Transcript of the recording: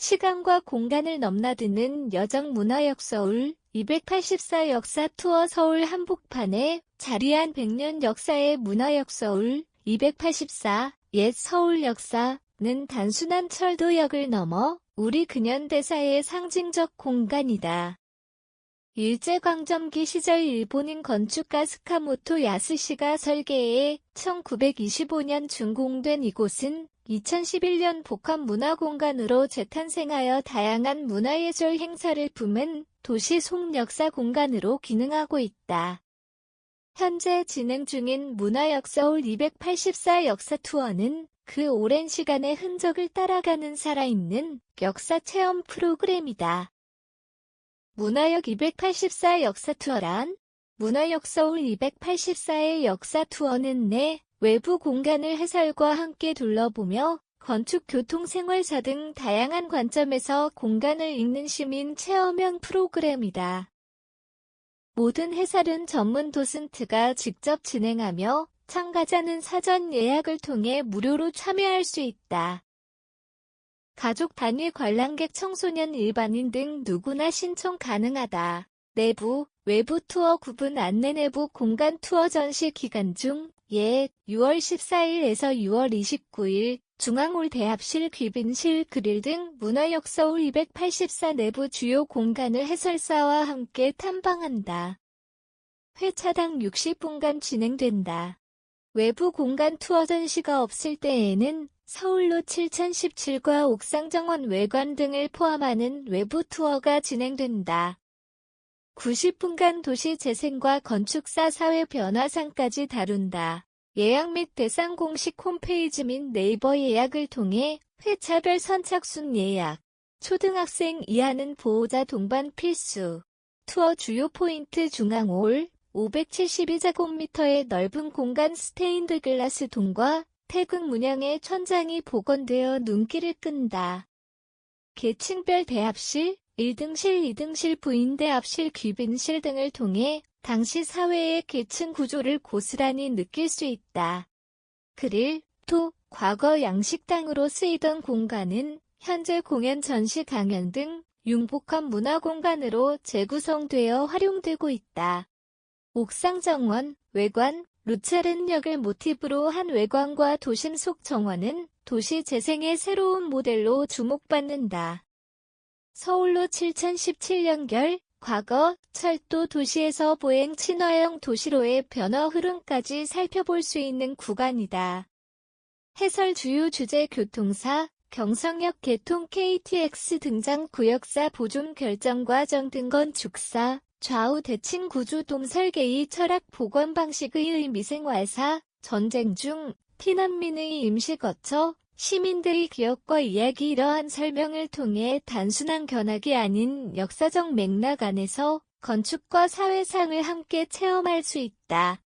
시간과 공간을 넘나드는 여정 문화역 서울 284 역사 투어 서울 한복판에 자리한 100년 역사의 문화역 서울 284 옛 서울 역사는 단순한 철도역을 넘어 우리 근현대사의 상징적 공간이다. 일제강점기 시절 일본인 건축가 스카모토 야스시가 설계해 1925년 준공된 이곳은 2011년 복합문화공간으로 재탄생하여 다양한 문화예술 행사를 품은 도시 속역사 공간으로 기능하고 있다. 현재 진행 중인 문화역 서울 284 역사 투어는 그 오랜 시간의 흔적을 따라가는 살아있는 역사 체험 프로그램이다. 문화역 284 역사 투어란 문화역 서울 284의 역사 투어는 내 외부 공간을 해설과 함께 둘러보며 건축, 교통, 생활사 등 다양한 관점에서 공간을 읽는 시민 체험형 프로그램이다. 모든 해설은 전문 도슨트가 직접 진행하며 참가자는 사전 예약을 통해 무료로 참여할 수 있다. 가족 단위 관람객 청소년 일반인 등 누구나 신청 가능하다. 내부, 외부 투어 구분 안내 내부 공간 투어 전시 기간 중 예, 6월 14일에서 6월 29일 중앙홀 대합실 귀빈실 그릴 등 문화역 서울 284 내부 주요 공간을 해설사와 함께 탐방한다. 회차당 60분간 진행된다. 외부 공간 투어 전시가 없을 때에는 서울로 7017과 옥상정원 외관 등을 포함하는 외부 투어가 진행된다. 90분간 도시 재생과 건축사 사회 변화상까지 다룬다. 예약 및 대상 공식 홈페이지 및 네이버 예약을 통해 회차별 선착순 예약, 초등학생 이하는 보호자 동반 필수, 투어 주요 포인트 중앙홀, 572제곱미터의 넓은 공간 스테인드 글라스 동과 태극 문양의 천장이 복원되어 눈길을 끈다. 계층별 대합실, 1등실, 2등실, 부인대합실, 귀빈실 등을 통해 당시 사회의 계층 구조를 고스란히 느낄 수 있다. 그릴, 토, 과거 양식당으로 쓰이던 공간은 현재 공연 전시 강연 등 융복합 문화공간으로 재구성되어 활용되고 있다. 옥상 정원, 외관, 루체른역을 모티브로 한 외관과 도심 속 정원은 도시 재생의 새로운 모델로 주목받는다. 서울로 7017년결, 과거, 철도 도시에서 보행 친화형 도시로의 변화 흐름까지 살펴볼 수 있는 구간이다. 해설 주요 주제 교통사, 경성역 개통 KTX 등장 구역사 보존 결정 과정 등 건축사, 좌우 대칭 구조 동설계의 철학 복원 방식의 의미생활사, 전쟁 중 피난민의 임시 거처, 시민들의 기억과 이야기 이러한 설명을 통해 단순한 견학이 아닌 역사적 맥락 안에서 건축과 사회상을 함께 체험할 수 있다.